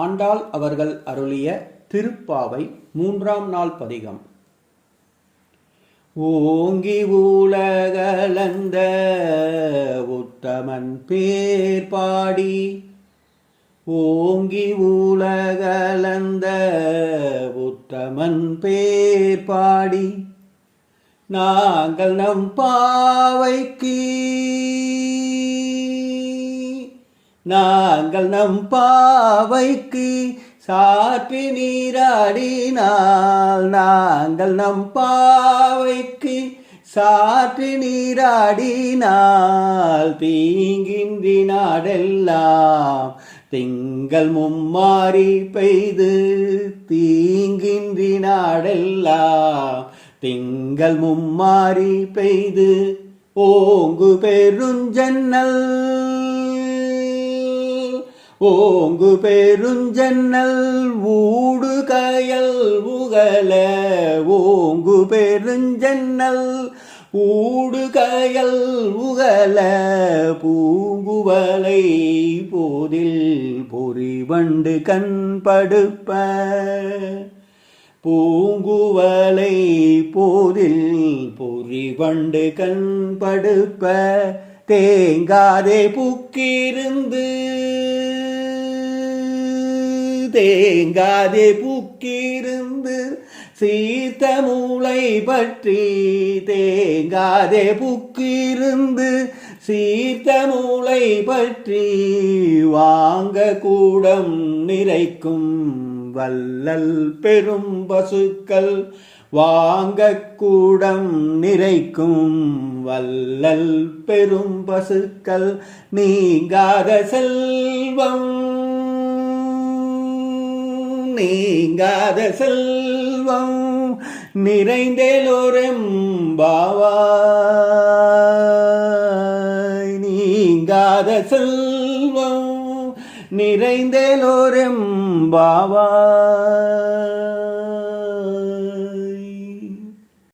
ஆண்டாள் அவர்கள் அருளிய திருப்பாவை மூன்றாம் நாள் பதிகம். ஓங்கி ஊலகலந்த உத்தமன் பேர் பாடி ஓங்கி ஊலகலந்த உத்தமன் பேர் பாடி நாங்கள் நம் பாவைக்கு நாங்கள் நம் பாவைக்கு சாற்றி நீராடினால் நாங்கள் நம் பாவைக்கு சாற்றி நீராடினால் தீங்கின்றி நாடெல்லாம் திங்கள் மும்மாறி பெய்து தீங்கின்றி நாடெல்லாம் திங்கள் மும்மாறி பெய்து ஓங்கு பெருஞ்சன்னல். ஓங்கு பெருஞ்சன்னல் ஊடு கயல் உகல. ஓங்கு பெருஞ்சன்னல் ஊடு கயல் உகல. பூங்குவலை போதில் பொறிவண்டு கண் படுப்ப. பூங்குவலை போதில் பொறிவண்டு கண் படுப்ப. தேங்காதே புக்கிருந்து தேங்காதே புக்கிருந்து சீர்த்த மூளை பற்றி தேங்காதே புக்கிருந்து சீர்த்த மூளை பற்றி வாங்க கூடம் நிறைக்கும் வல்லல் பெரும் பசுக்கள் வாங்க கூடம் நிறைக்கும் வல்லல் பெரும் பசுக்கள் நீங்காத செல்வம் நீங்காத செல்வம் நிறைந்தேலோரெம் பாவாய். நீங்காத செல்வம் நிறைந்தேலோரெம் பாவாய்.